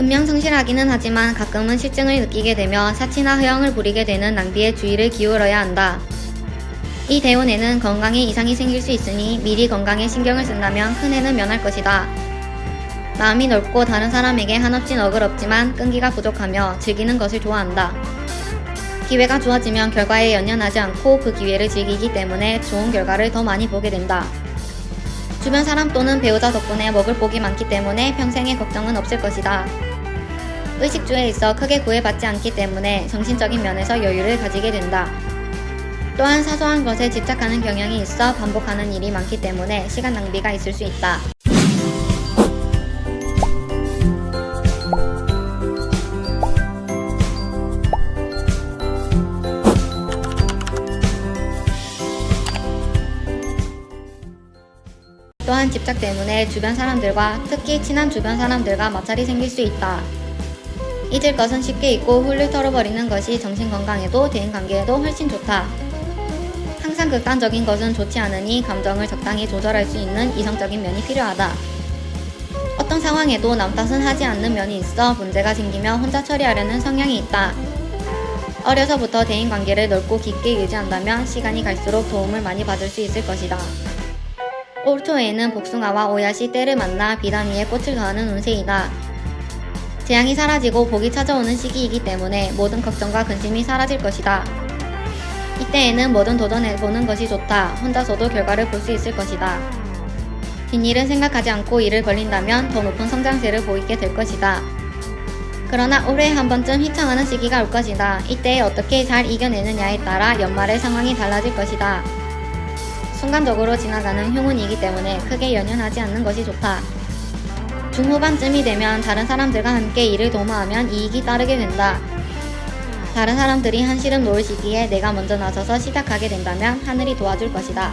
근명 성실하기는 하지만 가끔은 실증을 느끼게 되며 사치나 허영을 부리게 되는 낭비에 주의를 기울여야 한다. 이 대운에는 건강에 이상이 생길 수 있으니 미리 건강에 신경을 쓴다면 큰 해는 면할 것이다. 마음이 넓고 다른 사람에게 한없이 너그럽지만 끈기가 부족하며 즐기는 것을 좋아한다. 기회가 주어지면 결과에 연연하지 않고 그 기회를 즐기기 때문에 좋은 결과를 더 많이 보게 된다. 주변 사람 또는 배우자 덕분에 먹을 복이 많기 때문에 평생의 걱정은 없을 것이다. 의식주에 있어 크게 구애받지 않기 때문에 정신적인 면에서 여유를 가지게 된다. 또한 사소한 것에 집착하는 경향이 있어 반복하는 일이 많기 때문에 시간 낭비가 있을 수 있다. 또한 집착 때문에 주변 사람들과 특히 친한 주변 사람들과 마찰이 생길 수 있다. 잊을 것은 쉽게 잊고 훌훌 털어버리는 것이 정신 건강에도 대인 관계에도 훨씬 좋다. 항상 극단적인 것은 좋지 않으니 감정을 적당히 조절할 수 있는 이성적인 면이 필요하다. 어떤 상황에도 남 탓은 하지 않는 면이 있어 문제가 생기면 혼자 처리하려는 성향이 있다. 어려서부터 대인 관계를 넓고 깊게 유지한다면 시간이 갈수록 도움을 많이 받을 수 있을 것이다. 올 초에는 복숭아와 오야시 때를 만나 비단 위에 꽃을 더하는 운세이다. 재앙이 사라지고 복이 찾아오는 시기이기 때문에 모든 걱정과 근심이 사라질 것이다. 이때에는 뭐든 도전해보는 것이 좋다. 혼자서도 결과를 볼 수 있을 것이다. 뒷일은 생각하지 않고 일을 벌린다면 더 높은 성장세를 보이게 될 것이다. 그러나 올해 한 번쯤 휘청하는 시기가 올 것이다. 이때 어떻게 잘 이겨내느냐에 따라 연말의 상황이 달라질 것이다. 순간적으로 지나가는 흉운이기 때문에 크게 연연하지 않는 것이 좋다. 중후반쯤이 되면 다른 사람들과 함께 일을 도모하면 이익이 따르게 된다. 다른 사람들이 한시름 놓을 시기에 내가 먼저 나서서 시작하게 된다면 하늘이 도와줄 것이다.